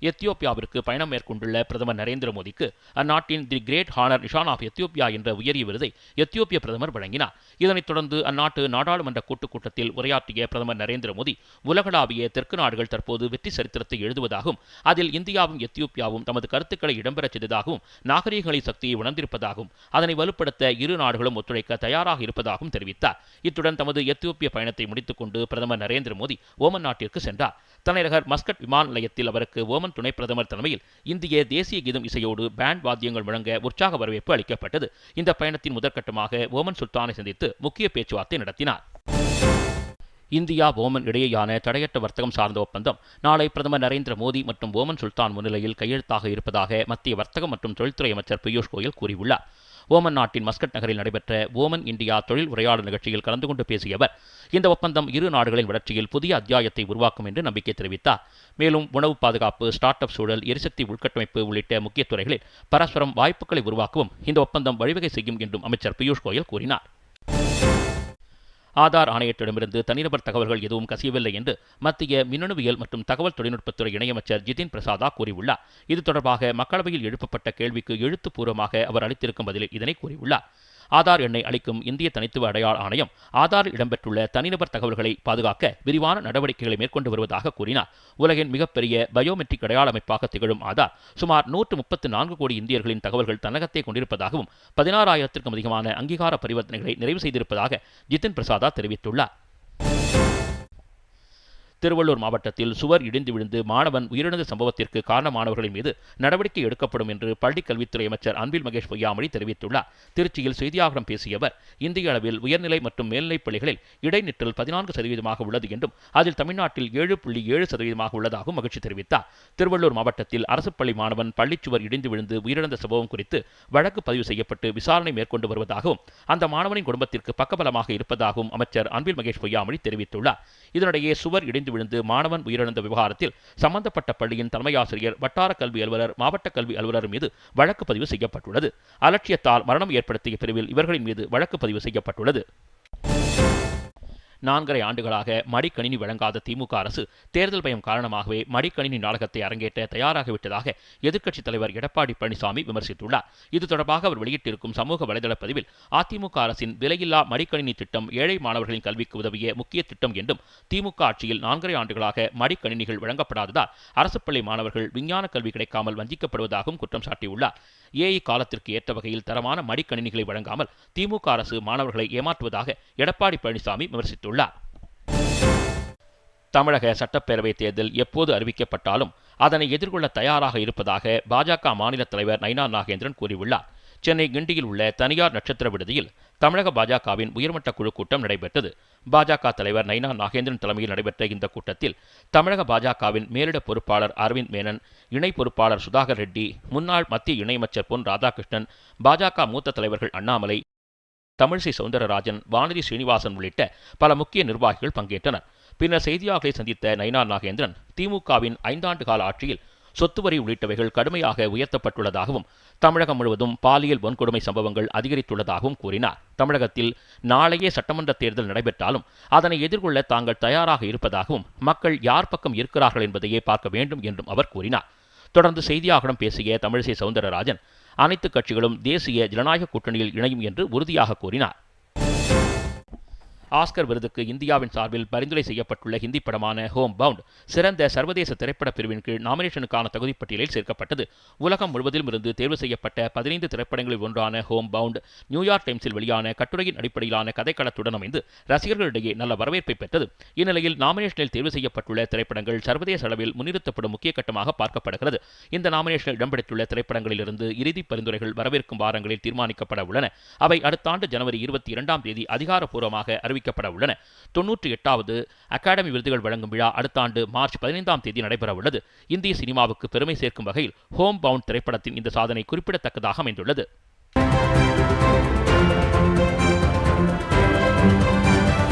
எத்தியோப்பியாவிற்கு பயணம் மேற்கொண்டுள்ள பிரதமர் நரேந்திர மோடிக்கு அந்நாட்டின் the great honour Nishan of Ethiopia என்ற உயரிய விருதை எத்தியோப்பிய பிரதமர் வழங்கினார். இதனைத் தொடர்ந்து அந்நாட்டு நாடாளுமன்ற கூட்டுக் கூட்டத்தில் உரையாற்றிய பிரதமர் நரேந்திர மோடி உலகளாவிய தெற்கு நாடுகள் தற்போது வெற்றி சரித்திரத்தை எழுதுவதாகவும் அதில் இந்தியாவும் எத்தியோப்பியாவும் தமது கருத்துக்களை இடம்பெறச் செய்ததாகவும் நாகரீகங்களின் சக்தியை உணர்ந்திருப்பதாகவும் அதனை வலுப்படுத்த இரு நாடுகளும் ஒத்துழைக்க தயாராக இருப்பதாகவும் தெரிவித்தார். இத்துடன் தமது எத்தியோப்பிய பயணத்தை முடித்துக் கொண்டு பிரதமர் நரேந்திர மோடி ஓமன் நாட்டிற்கு சென்றார். தலைநகர் மஸ்கட் விமான நிலையத்தில் அவருக்கு ஓமன் துணை பிரதமர் தலைமையில் இந்திய தேசிய கீதம் இசையோடு பேண்ட் வாத்தியங்கள் முழங்க உற்சாக வரவேற்பு அளிக்கப்பட்டது. இந்த பயணத்தின் முதற்கட்டமாக ஓமன் சுல்தானை சந்தித்து முக்கிய பேச்சுவார்த்தை நடத்தினார். இந்தியா ஓமன் இடையேயான தடையற்ற வர்த்தகம் சார்ந்த ஒப்பந்தம் நாளை பிரதமர் நரேந்திர மோடி மற்றும் ஓமன் சுல்தான் முன்னிலையில் கையெழுத்தாக இருப்பதாக மத்திய வர்த்தகம் மற்றும் தொழில்துறை அமைச்சர் பியூஷ் கோயல் கூறியுள்ளார். ஓமன் நாட்டின் மஸ்கட் நகரில் நடைபெற்ற ஓமன் இந்தியா தொழில் உரையாடல் நிகழ்ச்சியில் கலந்து கொண்டு பேசிய அவர் இந்த ஒப்பந்தம் இரு நாடுகளின் வளர்ச்சியில் புதிய அத்தியாயத்தை உருவாக்கும் என்று நம்பிக்கை தெரிவித்தார். மேலும் உணவு பாதுகாப்பு ஸ்டார்ட் அப் சூழல் எரிசக்தி உள்கட்டமைப்பு உள்ளிட்ட முக்கிய துறைகளில் பரஸ்பரம் வாய்ப்புகளை உருவாக்கவும் இந்த ஒப்பந்தம் வழிவகை செய்யும் என்றும் அமைச்சர் பியூஷ் கோயல் கூறினார். ஆதார் ஆணையத்திடமிருந்து தனிநபர் தகவல்கள் எதுவும் கசியவில்லை என்று மத்திய மின்னணுவியல் மற்றும் தகவல் தொழில்நுட்பத்துறை இணையமைச்சர் ஜிதின் பிரசாதா கூறியுள்ளார். இது தொடர்பாக மக்களவையில் எழுப்பப்பட்ட கேள்விக்கு எழுத்துப்பூர்வமாக அவர் அளித்திருக்கும் பதிலில் இதனை கூறியுள்ளார். ஆதார் எண்ணை அளிக்கும் இந்திய தனித்துவ அடையாள ஆணையம் ஆதாரில் இடம்பெற்றுள்ள தனிநபர் தகவல்களை பாதுகாக்க விரிவான நடவடிக்கைகளை மேற்கொண்டு வருவதாக கூறினார். உலகின் மிகப்பெரிய பயோமெட்ரிக் அடையாள அமைப்பாக திகழும் ஆதார் சுமார் நூற்று முப்பத்து நான்கு கோடி இந்தியர்களின் தகவல்கள் தன்னகத்தை கொண்டிருப்பதாகவும் பதினாறாயிரத்திற்கும் அதிகமான அங்கீகார பரிவர்த்தனைகளை நிறைவு செய்திருப்பதாக ஜிதின் பிரசாதா தெரிவித்துள்ளார். திருவள்ளூர் மாவட்டத்தில் சுவர் இடிந்து விழுந்து மாணவன் உயிரிழந்த சம்பவத்திற்கு காரணமானவர்களின் மீது நடவடிக்கை எடுக்கப்படும் என்று பள்ளிக்கல்வித்துறை அமைச்சர் அன்பில் மகேஷ் பொய்யாமொழி தெரிவித்துள்ளார். திருச்சியில் செய்தியாளர்களிடம் பேசிய அவர் இந்திய அளவில் உயர்நிலை மற்றும் மேல்நிலைப் பள்ளிகளில் இடைநிற்றல் பதினான்கு சதவீதமாக உள்ளது என்றும் அதில் தமிழ்நாட்டில் ஏழு புள்ளி ஏழு சதவீதமாக உள்ளதாகவும் மகிழ்ச்சி தெரிவித்தார். திருவள்ளூர் மாவட்டத்தில் அரசு பள்ளி மாணவன் பள்ளிச்சுவர் இடிந்து விழுந்து உயிரிழந்த சம்பவம் குறித்து வழக்கு பதிவு செய்யப்பட்டு விசாரணை மேற்கொண்டு வருவதாகவும் அந்த மாணவனின் குடும்பத்திற்கு பக்கபலமாக இருப்பதாகவும் அமைச்சர் அன்பில் மகேஷ் பொய்யாமொழி தெரிவித்துள்ளார். இதனிடையே சுவர் இடிந்து விழுந்து மாணவன் உயிரிழந்த விவகாரத்தில் சம்பந்தப்பட்ட பள்ளியின் தலைமை ஆசிரியர் வட்டார கல்வி அலுவலர் மாவட்ட கல்வி அலுவலர் மீது வழக்கு பதிவு செய்யப்பட்டுள்ளது. அலட்சியத்தால் மரணம் ஏற்படுத்திய பிரிவில் இவர்களின் மீது வழக்கு பதிவு செய்யப்பட்டுள்ளது. நான்கரை ஆண்டுகளாக மடிக்கணினி வழங்காத திமுக அரசு தேர்தல் பயம் காரணமாகவே மடிக்கணினி நாடகத்தை அரங்கேற்ற தயாராகிவிட்டதாக எதிர்க்கட்சித் தலைவர் எடப்பாடி பழனிசாமி விமர்சித்துள்ளார். இது தொடர்பாக அவர் வெளியிட்டிருக்கும் சமூக வலைதள பதிவில் அதிமுக அரசின் விலையில்லா மடிக்கணினி திட்டம் ஏழை மாணவர்களின் கல்விக்கு உதவிய முக்கிய திட்டம் என்றும் திமுக ஆட்சியில் நான்கரை ஆண்டுகளாக மடிக்கணினிகள் வழங்கப்படாததால் அரசு பள்ளி மாணவர்கள் விஞ்ஞான கல்வி கிடைக்காமல் வஞ்சிக்கப்படுவதாகவும் குற்றம் சாட்டியுள்ளார். ஏஐ காலத்திற்கு ஏற்ற வகையில் தரமான மடிக்கணினிகளை வழங்காமல் திமுக அரசு மாணவர்களை ஏமாற்றுவதாக எடப்பாடி பழனிசாமி விமர்சித்துள்ளார். தமிழக சட்டப்பேரவைத் தேர்தல் எப்போது அறிவிக்கப்பட்டாலும் அதனை எதிர்கொள்ள தயாராக இருப்பதாக பாஜக மாநில தலைவர் நைனா நாகேந்திரன் கூறியுள்ளார். சென்னை கிண்டியில் உள்ள தனியார் நட்சத்திர விடுதியில் தமிழக பாஜகவின் உயர்மட்ட குழு கூட்டம் நடைபெற்றது. பாஜக தலைவர் நைனா நாகேந்திரன் தலைமையில் நடைபெற்ற இந்த கூட்டத்தில் தமிழக பாஜகவின் மேலிட பொறுப்பாளர் அரவிந்த் மேனன் இணை பொறுப்பாளர் சுதாகர் ரெட்டி முன்னாள் மத்திய இணையமைச்சர் பொன் ராதாகிருஷ்ணன் பாஜக மூத்த தலைவர்கள் அண்ணாமலை தமிழிசை சவுந்தரராஜன் வானதி ஸ்ரீனிவாசன் உள்ளிட்ட பல முக்கிய நிர்வாகிகள் பங்கேற்றனர். பின்னர் செய்தியாளர்களை சந்தித்த நயினார் நாகேந்திரன் திமுகவின் ஐந்தாண்டு கால ஆட்சியில் சொத்து வரி உள்ளிட்டவைகள் கடுமையாக உயர்த்தப்பட்டுள்ளதாகவும் தமிழகம் முழுவதும் பாலியல் வன்கொடுமை சம்பவங்கள் அதிகரித்துள்ளதாகவும் கூறினார். தமிழகத்தில் நாளையே சட்டமன்ற தேர்தல் நடைபெற்றாலும் அதனை எதிர்கொள்ள தாங்கள் தயாராக இருப்பதாகவும் மக்கள் யார் பக்கம் இருக்கிறார்கள் என்பதையே பார்க்க வேண்டும் என்றும் அவர் கூறினார். தொடர்ந்து செய்தியாளர்களிடம் பேசிய தமிழிசை சவுந்தரராஜன் அனைத்து கட்சிகளும் தேசிய ஜனநாயக கூட்டணியில் இணையும் என்று உறுதியாக கூறினார். ஆஸ்கர் விருதுக்கு இந்தியாவின் சார்பில் பரிந்துரை செய்யப்பட்டுள்ள ஹிந்தி படமான ஹோம் பவுண்ட் சிறந்த சர்வதேச திரைப்பட பிரிவின் கீழ் நாமினேஷனுக்கான தகுதிப்பட்டியலில் சேர்க்கப்பட்டது. உலகம் முழுவதிலும் இருந்து தேர்வு செய்யப்பட்ட பதினைந்து திரைப்படங்களில் ஒன்றான ஹோம் பவுண்ட் நியூயார்க் டைம்ஸில் வெளியான கட்டுரையின் அடிப்படையிலான கதைக்களத்துடன் அமைந்து ரசிகர்களிடையே நல்ல வரவேற்பை பெற்றது. இந்நிலையில் நாமினேஷனில் தேர்வு செய்யப்பட்டுள்ள திரைப்படங்கள் சர்வதேச அளவில் முன்னிறுத்தப்படும் முக்கிய கட்டமாக பார்க்கப்படுகிறது. இந்த நாமினேஷனில் இடம்பெற்றுள்ள திரைப்படங்களிலிருந்து இறுதி பரிந்துரைகள் வரவேற்கும் வாரங்களில் தீர்மானிக்கப்பட உள்ளன. அவை அடுத்த ஆண்டு ஜனவரி இருபத்தி இரண்டாம் தேதி அதிகாரப்பூர்வமாக அறிவிக்கப்பட உள்ளன தொன்னூற்றி எட்டாவது அகாடமி விருதுகள் வழங்கும் விழா அடுத்த ஆண்டு மார்ச் பதினைந்தாம் தேதி நடைபெற உள்ளது இந்திய சினிமாவுக்கு பெருமை சேர்க்கும் வகையில் ஹோம் பவுண்ட் திரைப்படத்தின் இந்த சாதனை குறிப்பிடத்தக்கதாக அமைந்துள்ளது.